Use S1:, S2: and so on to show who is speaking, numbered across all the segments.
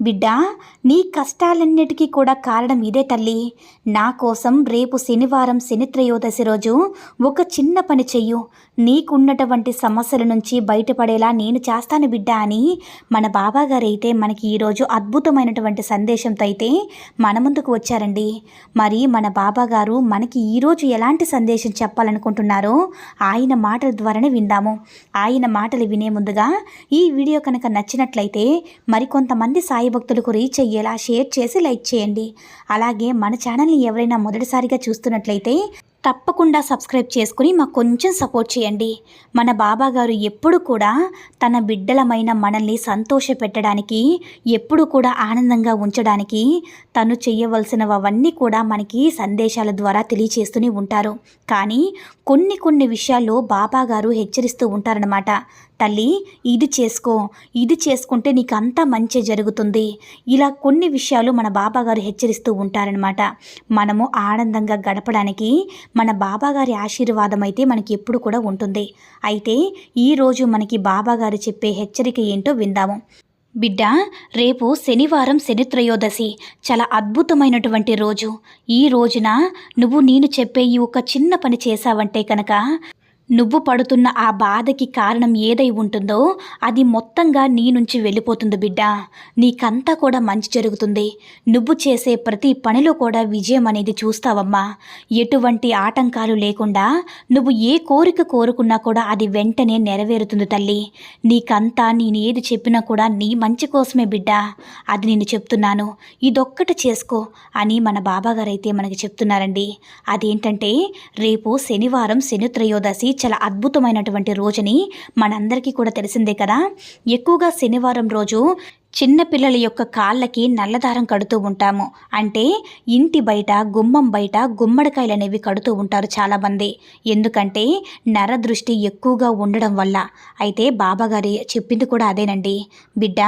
S1: బిడ్డ నీ కష్టాలన్నిటికీ కూడా కారణం ఇదే తల్లి. నా కోసం రేపు శనివారం శనిత్రయోదశి రోజు ఒక చిన్న పని చెయ్యు. నీకున్నటువంటి సమస్యల నుంచి బయటపడేలా నేను చేస్తాను బిడ్డ అని మన బాబాగారు అయితే మనకి ఈరోజు అద్భుతమైనటువంటి సందేశంతో అయితే మన ముందుకు వచ్చారండి. మరి మన బాబాగారు మనకి ఈరోజు ఎలాంటి సందేశం చెప్పాలనుకుంటున్నారో ఆయన మాటల ద్వారానే విందాము. ఆయన మాటలు వినే ముందుగా ఈ వీడియో కనుక నచ్చినట్లయితే మరికొంతమంది సాయి భక్తులకు రీచ్ అయ్యేలా షేర్ చేసి లైక్ చేయండి. అలాగే మన ఛానల్ని ఎవరైనా మొదటిసారిగా చూస్తున్నట్లయితే తప్పకుండా సబ్స్క్రైబ్ చేసుకుని మాకు కొంచెం సపోర్ట్ చేయండి. మన బాబా గారు ఎప్పుడు కూడా తన బిడ్డలమైన మనల్ని సంతోష పెట్టడానికి ఎప్పుడు కూడా ఆనందంగా ఉంచడానికి తను చేయవలసినవన్నీ కూడా మనకి సందేశాల ద్వారా తెలియచేస్తూనే ఉంటారు. కానీ కొన్ని కొన్ని విషయాల్లో బాబా గారు హెచ్చరిస్తూ ఉంటారనమాట తల్లి ఇది చేసుకో. ఇది చేసుకుంటే నీకు అంతా మంచి జరుగుతుంది. ఇలా కొన్ని విషయాలు మన బాబాగారు హెచ్చరిస్తూ ఉంటారనమాట మనము ఆనందంగా గడపడానికి మన బాబాగారి ఆశీర్వాదం అయితే మనకి ఎప్పుడు కూడా ఉంటుంది. అయితే ఈరోజు మనకి బాబాగారు చెప్పే హెచ్చరిక ఏంటో విందాము. బిడ్డ రేపు శనివారం శనిత్రయోదశి. చాలా అద్భుతమైనటువంటి రోజు. ఈ రోజున నువ్వు నేను చెప్పే ఈ ఒక చిన్న పని చేశావంటే కనుక నువ్వు పడుతున్న ఆ బాధకి కారణం ఏదై ఉంటుందో అది మొత్తంగా నీ నుంచి వెళ్ళిపోతుంది బిడ్డ. నీకంతా కూడా మంచి జరుగుతుంది. నువ్వు చేసే ప్రతి పనిలో కూడా విజయం అనేది చూస్తావమ్మా. ఎటువంటి ఆటంకాలు లేకుండా నువ్వు ఏ కోరిక కోరుకున్నా కూడా అది వెంటనే నెరవేరుతుంది తల్లి. నీకంతా నేను ఏది చెప్పినా కూడా నీ మంచి కోసమే బిడ్డ. అది నేను చెప్తున్నాను. ఇదొక్కటి చేసుకో అని మన బాబాగారు అయితే మనకి చెప్తున్నారండి. అదేంటంటే రేపు శనివారం శనిత్రయోదశి చాలా అద్భుతమైనటువంటి రోజుని మనందరికీ కూడా తెలిసిందే కదా. ఎక్కువగా శనివారం రోజు చిన్నపిల్లల యొక్క కాళ్ళకి నల్లదారం కడుతూ ఉంటాము. అంటే ఇంటి బయట గుమ్మం బయట గుమ్మడికాయలు అనేవి కడుతూ ఉంటారు చాలామంది. ఎందుకంటే నరదృష్టి ఎక్కువగా ఉండడం వల్ల. అయితే బాబాగారి చెప్పింది కూడా అదేనండి. బిడ్డ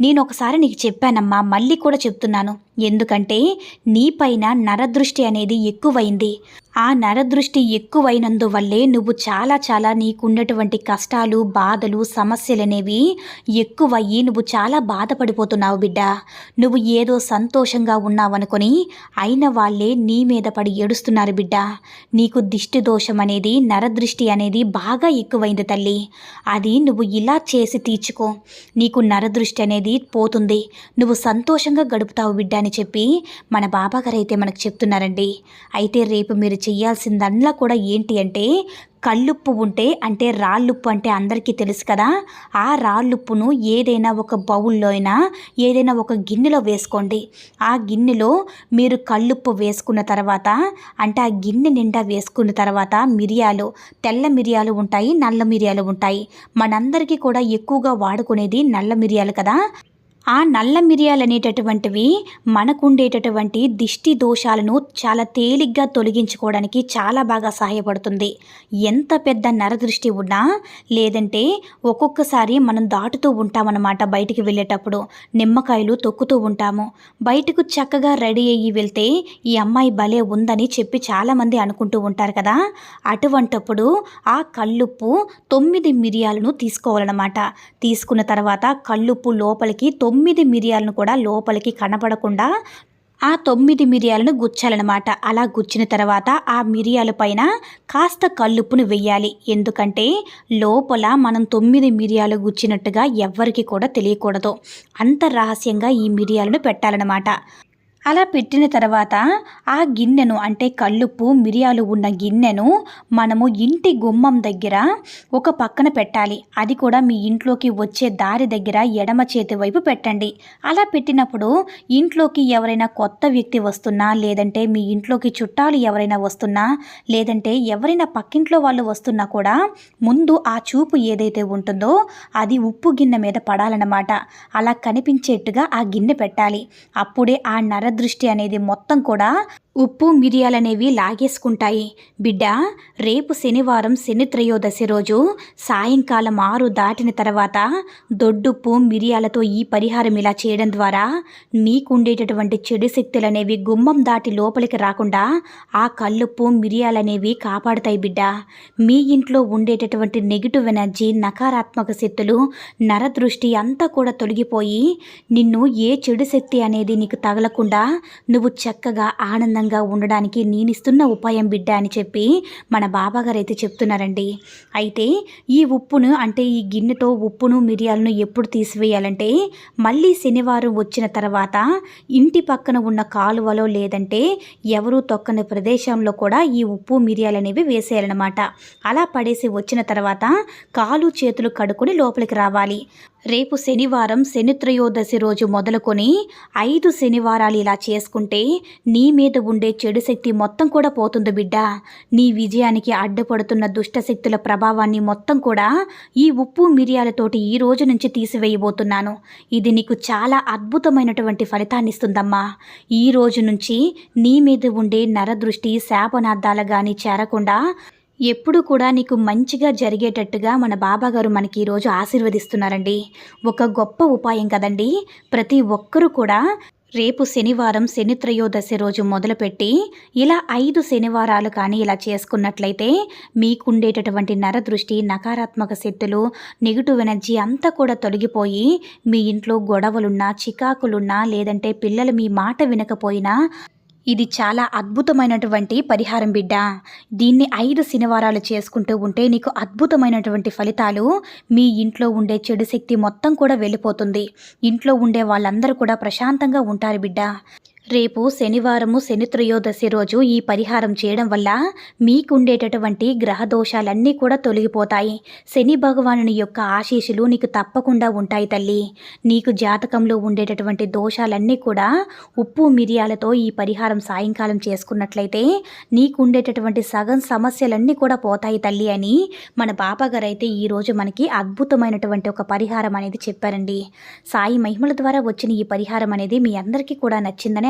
S1: నేను ఒకసారి నీకు చెప్పానమ్మా మళ్ళీ కూడా చెప్తున్నాను. ఎందుకంటే నీపైన నరదృష్టి అనేది ఎక్కువైంది. ఆ నరదృష్టి ఎక్కువైనందువల్లే నువ్వు చాలా చాలా నీకున్నటువంటి కష్టాలు బాధలు సమస్యలు అనేవి ఎక్కువయ్యి నువ్వు చాలా బాధ బాధపడిపోతున్నావు బిడ్డ. నువ్వు ఏదో సంతోషంగా ఉన్నావనుకొని అయిన వాళ్ళే నీ మీద పడి ఏడుస్తున్నారు బిడ్డ. నీకు దిష్టి దోషం అనేది నరదృష్టి అనేది బాగా ఎక్కువైంది తల్లి. అది నువ్వు ఇలా చేసి తీర్చుకో. నీకు నరదృష్టి అనేది పోతుంది. నువ్వు సంతోషంగా గడుపుతావు బిడ్డ అని చెప్పి మన బాబాగారు అయితే మనకు చెప్తున్నారండి. అయితే రేపు మీరు చేయాల్సిందల్లా కూడా ఏంటి అంటే కళ్ళుప్పు ఉంటే అంటే రాళ్ళుప్పు అంటే అందరికీ తెలుసు కదా. ఆ రాళ్ళుప్పును ఏదైనా ఒక బౌల్లో అయినా ఏదైనా ఒక గిన్నెలో వేసుకోండి. ఆ గిన్నెలో మీరు కళ్ళుప్పు వేసుకున్న తర్వాత అంటే ఆ గిన్నె నిండా వేసుకున్న తర్వాత మిరియాలు తెల్ల మిరియాలు ఉంటాయి నల్ల మిరియాలు ఉంటాయి. మనందరికీ కూడా ఎక్కువగా వాడుకునేది నల్ల మిరియాలు కదా. ఆ నల్ల మిరియాలు అనేటటువంటివి మనకుండేటటువంటి దిష్టి దోషాలను చాలా తేలిగ్గా తొలగించుకోవడానికి చాలా బాగా సహాయపడుతుంది. ఎంత పెద్ద నరదృష్టి ఉన్నా లేదంటే ఒక్కొక్కసారి మనం దాటుతూ ఉంటామన్నమాట బయటికి వెళ్ళేటప్పుడు. నిమ్మకాయలు తొక్కుతూ ఉంటాము. బయటకు చక్కగా రెడీ అయ్యి వెళ్తే ఈ అమ్మాయి భలే ఉందని చెప్పి చాలామంది అనుకుంటూ ఉంటారు కదా. అటువంటప్పుడు ఆ కళ్ళుప్పు తొమ్మిది మిరియాలను తీసుకోవాలన్నమాట. తీసుకున్న తర్వాత కళ్ళుప్పు లోపలికి తొమ్మిది మిరియాలను కూడా లోపలికి కనపడకుండా ఆ తొమ్మిది మిరియాలను గుచ్చాలన్నమాట. అలా గుచ్చిన తర్వాత ఆ మిరియాల పైన కాస్త కల్లుప్పును వెయ్యాలి. ఎందుకంటే లోపల మనం తొమ్మిది మిరియాలు గుచ్చినట్టుగా ఎవ్వరికి కూడా తెలియకూడదు. అంత రహస్యంగా ఈ మిరియాలను పెట్టాలన్నమాట. అలా పెట్టిన తర్వాత ఆ గిన్నెను అంటే కళ్ళుప్పు మిరియాలు ఉన్న గిన్నెను మనము ఇంటి గుమ్మం దగ్గర ఒక పక్కన పెట్టాలి. అది కూడా మీ ఇంట్లోకి వచ్చే దారి దగ్గర ఎడమ చేతి వైపు పెట్టండి. అలా పెట్టినప్పుడు ఇంట్లోకి ఎవరైనా కొత్త వ్యక్తి వస్తున్నా లేదంటే మీ ఇంట్లోకి చుట్టాలు ఎవరైనా వస్తున్నా లేదంటే ఎవరైనా పక్కింట్లో వాళ్ళు వస్తున్నా కూడా ముందు ఆ చూపు ఏదైతే ఉంటుందో అది ఉప్పు గిన్నె మీద పడాలన్నమాట. అలా కనిపించేట్టుగా ఆ గిన్నె పెట్టాలి. అప్పుడే ఆ నర నరదృష్టి అనేది మొత్తం కూడా ఉప్పు మిరియాలనేవి లాగేసుకుంటాయి. బిడ్డ రేపు శనివారం శని త్రయోదశి రోజు సాయంకాలం ఆరు దాటిన తర్వాత దొడ్డుప్పు మిరియాలతో ఈ పరిహారం ఇలా చేయడం ద్వారా మీకుండేటటువంటి చెడు శక్తులు అనేవి గుమ్మం దాటి లోపలికి రాకుండా ఆ కల్లుప్పు మిరియాలనేవి కాపాడుతాయి బిడ్డ. మీ ఇంట్లో ఉండేటటువంటి నెగిటివ్ ఎనర్జీ నకారాత్మక శక్తులు నరదృష్టి అంతా కూడా తొలగిపోయి నిన్ను ఏ చెడు శక్తి అనేది నీకు తగలకుండా నువ్వు చక్కగా ఆనందంగా ఉండడానికి నేనిస్తున్న ఉపాయం బిడ్డ అని చెప్పి మన బాబాగారు అయితే చెప్తున్నారండి. అయితే ఈ ఉప్పును అంటే ఈ గిన్నెతో ఉప్పును మిరియాలను ఎప్పుడు తీసివేయాలంటే మళ్ళీ శనివారం వచ్చిన తర్వాత ఇంటి పక్కన ఉన్న కాలువలో లేదంటే ఎవరూ తొక్కని ప్రదేశంలో కూడా ఈ ఉప్పు మిరియాలు అనేవి వేసేయాలన్నమాట. అలా పడేసి వచ్చిన తర్వాత కాలు చేతులు కడుక్కొని లోపలికి రావాలి. రేపు శనివారం శనిత్రయోదశి రోజు మొదలుకొని ఐదు శనివారాలు ఇలా చేసుకుంటే నీ మీద ఉండే చెడు శక్తి మొత్తం కూడా పోతుంది బిడ్డ. నీ విజయానికి అడ్డుపడుతున్న దుష్టశక్తుల ప్రభావాన్ని మొత్తం కూడా ఈ ఉప్పు మిరియాలతోటి ఈ రోజు నుంచి తీసివేయబోతున్నాను. ఇది నీకు చాలా అద్భుతమైనటువంటి ఫలితాన్ని ఇస్తుందమ్మా. ఈ రోజు నుంచి నీ మీద ఉండే నరదృష్టి శాపనార్థాలు కానీ చేరకుండా ఎప్పుడు కూడా నీకు మంచిగా జరిగేటట్టుగా మన బాబాగారు మనకి ఈరోజు ఆశీర్వదిస్తున్నారండి. ఒక గొప్ప ఉపాయం కదండి. ప్రతి ఒక్కరూ కూడా రేపు శనివారం శని త్రయోదశి రోజు మొదలుపెట్టి ఇలా ఐదు శనివారాలు కానీ ఇలా చేసుకున్నట్లయితే మీకుండేటటువంటి నరదృష్టి నకారాత్మక శక్తులు నెగిటివ్ ఎనర్జీ అంతా కూడా తొలగిపోయి మీ ఇంట్లో గొడవలున్నా చికాకులున్నా లేదంటే పిల్లలు మీ మాట వినకపోయినా ఇది చాలా అద్భుతమైనటువంటి పరిహారం బిడ్డ. దీన్ని ఐదు శనివారాలు చేసుకుంటూ ఉంటే నీకు అద్భుతమైనటువంటి ఫలితాలు మీ ఇంట్లో ఉండే చెడు శక్తి మొత్తం కూడా వెళ్ళిపోతుంది. ఇంట్లో ఉండే వాళ్ళందరూ కూడా ప్రశాంతంగా ఉంటారు బిడ్డ. రేపు శనివారము శని త్రయోదశి రోజు ఈ పరిహారం చేయడం వల్ల మీకుండేటటువంటి గ్రహ దోషాలన్నీ కూడా తొలగిపోతాయి. శని భగవానుని యొక్క ఆశీస్సులు నీకు తప్పకుండా ఉంటాయి తల్లి. నీకు జాతకంలో ఉండేటటువంటి దోషాలన్నీ కూడా ఉప్పు మిరియాలతో ఈ పరిహారం సాయంకాలం చేసుకున్నట్లయితే నీకుండేటటువంటి సగం సమస్యలన్నీ కూడా పోతాయి తల్లి అని మన బాబాగారు అయితే ఈరోజు మనకి అద్భుతమైనటువంటి ఒక పరిహారం అనేది చెప్పారండి. సాయి మహిమల ద్వారా వచ్చిన ఈ పరిహారం అనేది మీ అందరికీ కూడా నచ్చిందని